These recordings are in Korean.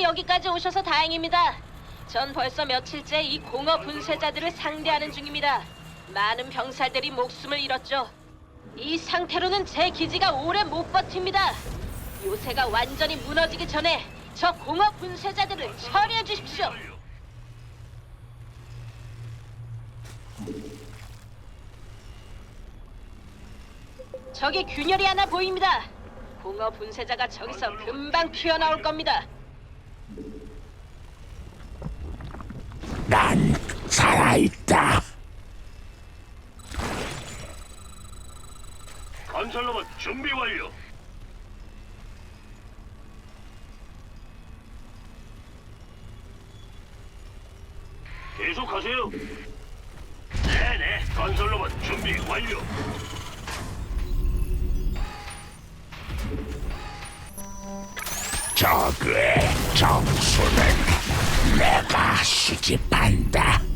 안전하게 여기까지 오셔서 다행입니다. 전 벌써 며칠째 이 공허 분쇄자들을 상대하는 중입니다. 많은 병사들이 목숨을 잃었죠. 이 상태로는 제 기지가 오래 못 버팁니다. 요새가 완전히 무너지기 전에 저 공허 분쇄자들을 처리해 주십시오. 저기 균열이 하나 보입니다. 공허 분쇄자가 저기서 금방 튀어나올 겁니다. 있다. 건설로봇 준비 완료. 계속하세요. 네네. 건설로봇 준비 완료. 저그의 점수는 내가 수집한다.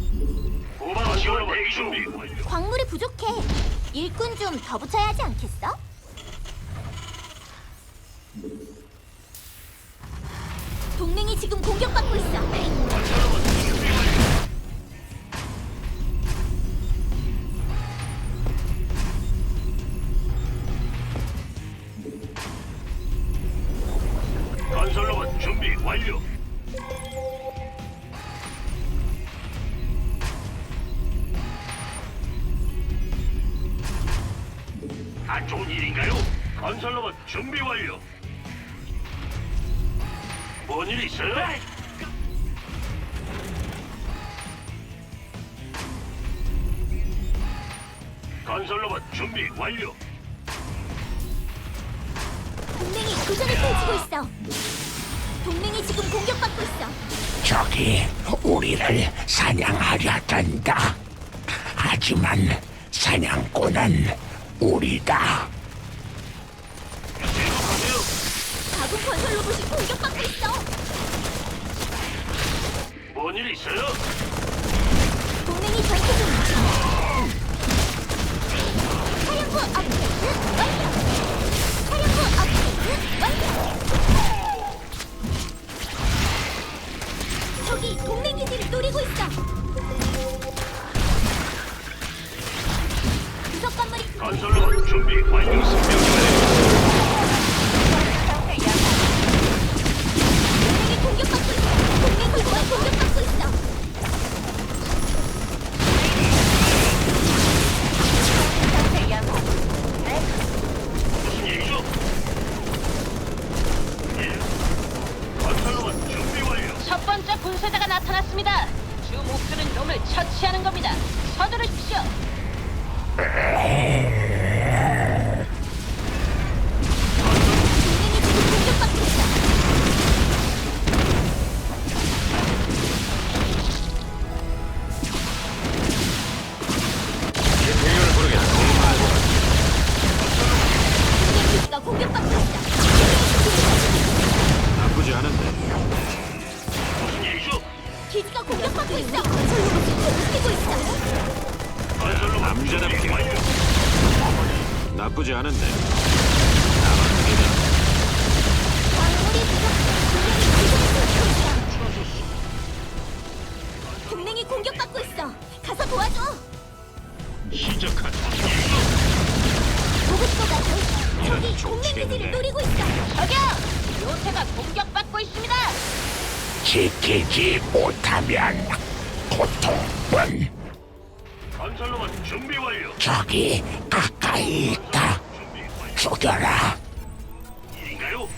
광물이 부족해. 일꾼 좀 더 붙여야 하지 않겠어? 동맹이 지금 공격받고 있어. 건설로봇 준비 완료. 준비 완료. 뭔일 있어요? 건설로봇 준비 완료. 동맹이 교전을 펼치고 있어. 동맹이 지금 공격받고 있어. 적이 우리를 사냥하려 든다. 하지만 사냥꾼은 우리다. 계속하세요. 가군 건설 로봇이 공격받고 있어. 뭔일 있어요? 동맹이 전 적이 가까이 있다. 죽여라. 일인가요?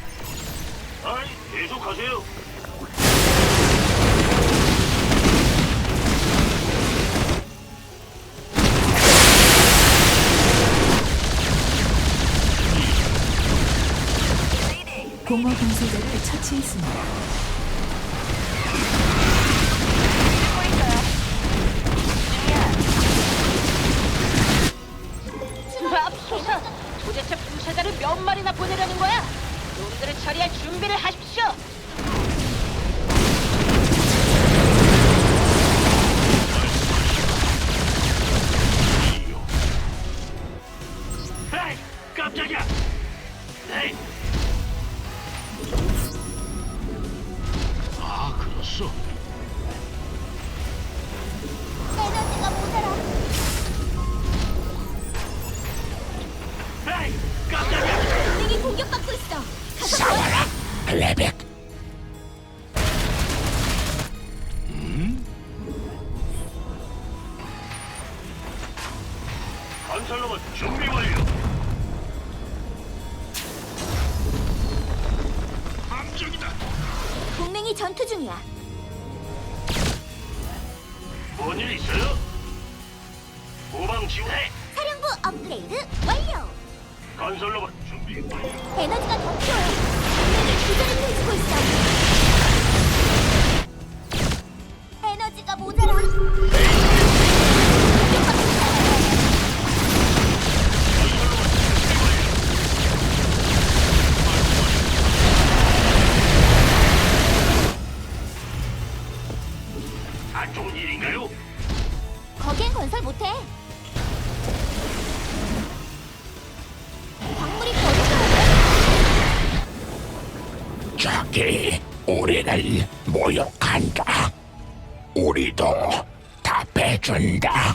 아이, 계속하세요. 공허 분쇄자를 처치했습니다. 동맹이 전투 중이야. 뭔일 있어요? 후방 지원해. 사령부 업그레이드 완료. 건설 로봇 준비 완료. 에너지가 더 필요해. 동맹이 교전을 펼치고 있어. 우리를 모욕한다. 우리도 답해준다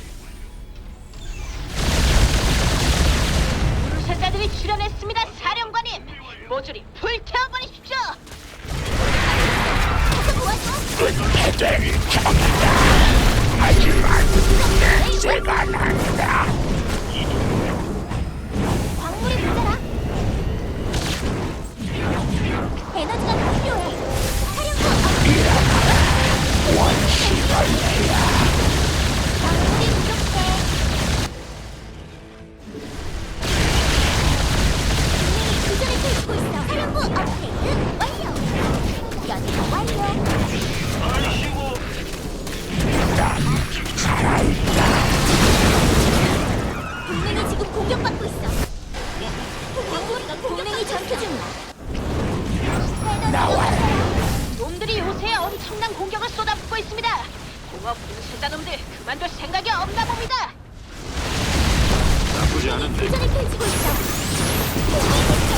놈들이 요새 엄청난 공격을 쏟아붓고 있습니다. 공업 분쇄자 놈들 그만둘 생각이 없나 봅니다. 나쁘지 않은데. 교전을 펼치고 있어.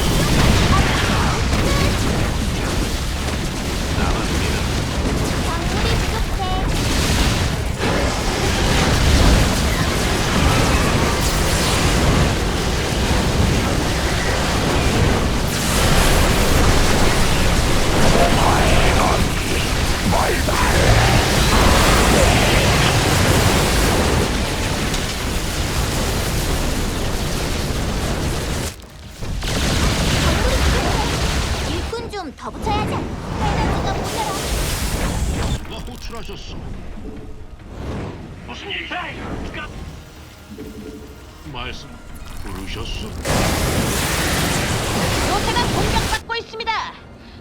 요새가 공격받고 있습니다.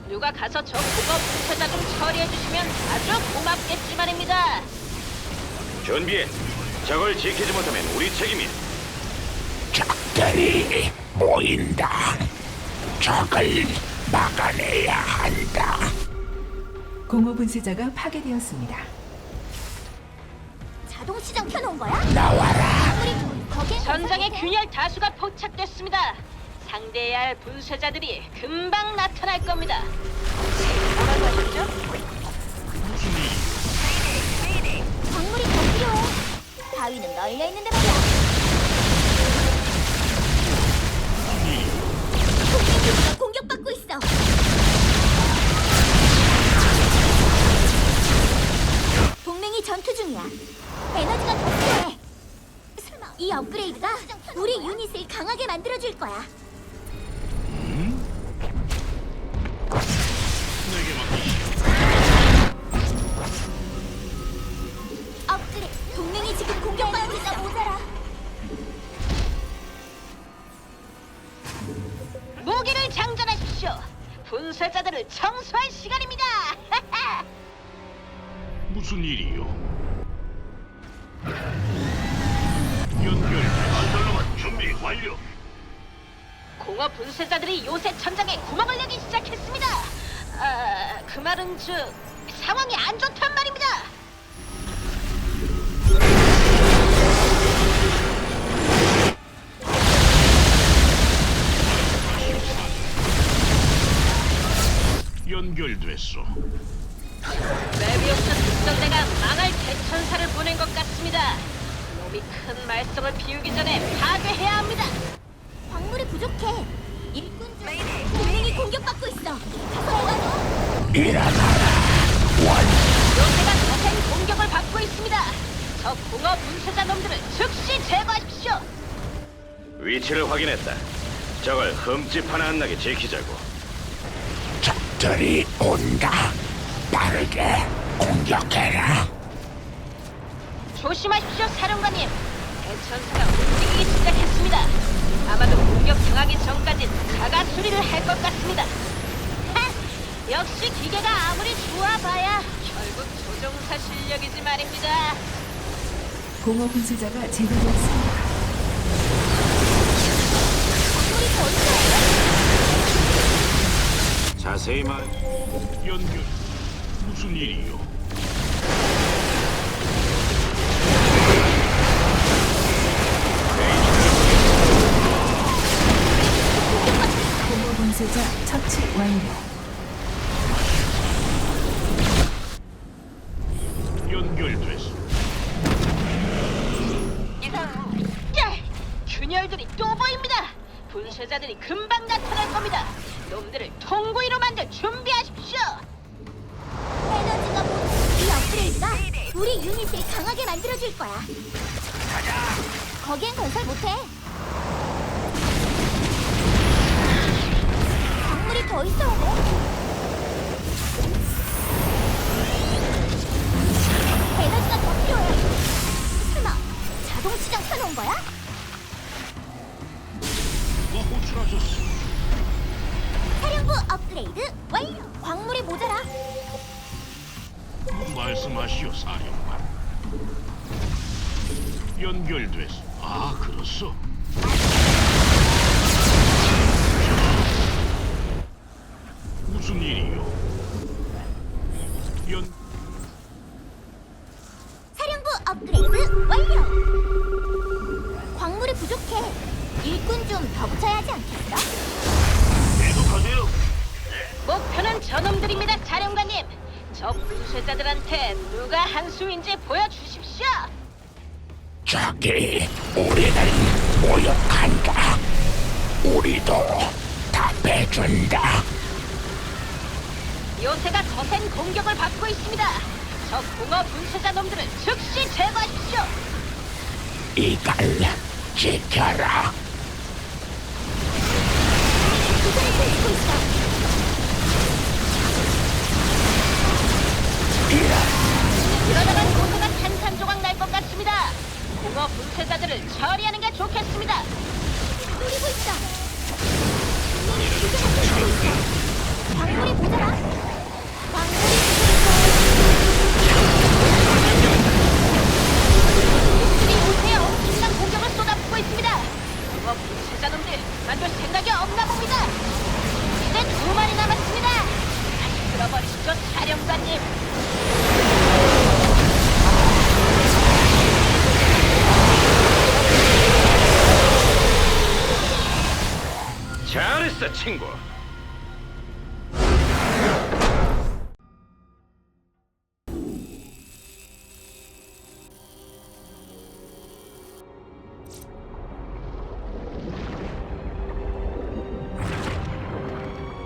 누가 가서 저 공업 분쇄자 좀 처리해 주시면 아주 고맙겠지만입니다. 준비해. 저걸 지키지 못하면 우리 책임이야. 적들이 모인다 적을 막아내야 한다 공허 분쇄자가 파괴되었습니다. 자동 시장 켜놓은 거야? 광물이 전장에 균열 다수가 포착됐습니다. 상대해야 할 분쇄자들이 금방 나타날 겁니다. 뭐라고 하셨죠? 광물이 더 필요해. 바위는 널려 있는데 말이야. 동맹 공격받고 있어. 동맹이 전투 중이야. 에너지가 더 이 업그레이드가 우리 유닛을 강하게 만들어줄 거야. 무기를 장전하십시오. 분쇄자들을 청소할 시간입니다. 무슨 일이요? 완료. 공업 분쇄자들이 요새 천장에 구멍을 내기 시작했습니다. 아, 그 말은 즉 상황이 안 좋단 말입니다. 연결됐소. 메비우스 특전대가 망할 대천사를 보낸 것 같습니다. 놈이 큰 말썽을 피우기 전에 파괴해야 합니다. 광물이 부족해. 일꾼 중 동맹이 공격받고 있어. 가서. 요새가 거센 공격을 받고 있습니다. 저 공허 분쇄자 놈들을 즉시 제거하십시오. 위치를 확인했다. 적을 흠집 하나 안 나게 지키자고. 적들이 온다. 빠르게 공격해라. 조심하십시오, 사령관님. 대천사가 움직이기 시작했습니다. 아마도 공격 당하기 전까지 자가 수리를 할 것 같습니다. 하! 역시 기계가 아무리 좋아봐야 결국 조종사 실력이지 말입니다. 공허 분쇄자가 제거되었습니다. 우리 더 있어. 자세히 말해. 연결. 무슨 일이요? 분쇄자 처치 완료. 연결됐어. 야! 균열들이 또 보입니다. 분쇄자들이 금방 나타날 겁니다. 놈들을 통구이로 만들 준비하십시오. 에너지가 뭐? 이 업그레이드가 우리 유닛을 강하게 만들어줄 거야. 거기엔 건설 못해. 광물이 더 있어야 돼. 에너지가 더 필요해. 설마 자동 시장 켜놓은 거야? 뭐 호출하셨어? 사령부 업그레이드 완료. 광물이 모자라. 말씀하시오, 사령관. 연결됐어. 아, 그렇소. 모욕한다. 우리도 답해준다. 요새가 거센 공격을 받고 있습니다. 저 공허 분쇄자 놈들을 즉시 제거하십시오. 이걸 지켜라. 펼치고 있어. 이러다간 고세가 탄산 조각 날. 공허 분쇄자들을 처리하는 게 좋겠습니다. 노리고 있어. 광물이 모자라. 광물이 우리 요새에 엄청난 공격을 쏟아붓고 있습니다. 공허 분쇄자 놈들 만들 생각이 없나 봅니다. 이제 두 마리 남았습니다. 다시 끌어버리시죠, 사령관님. 잘했어, 친구.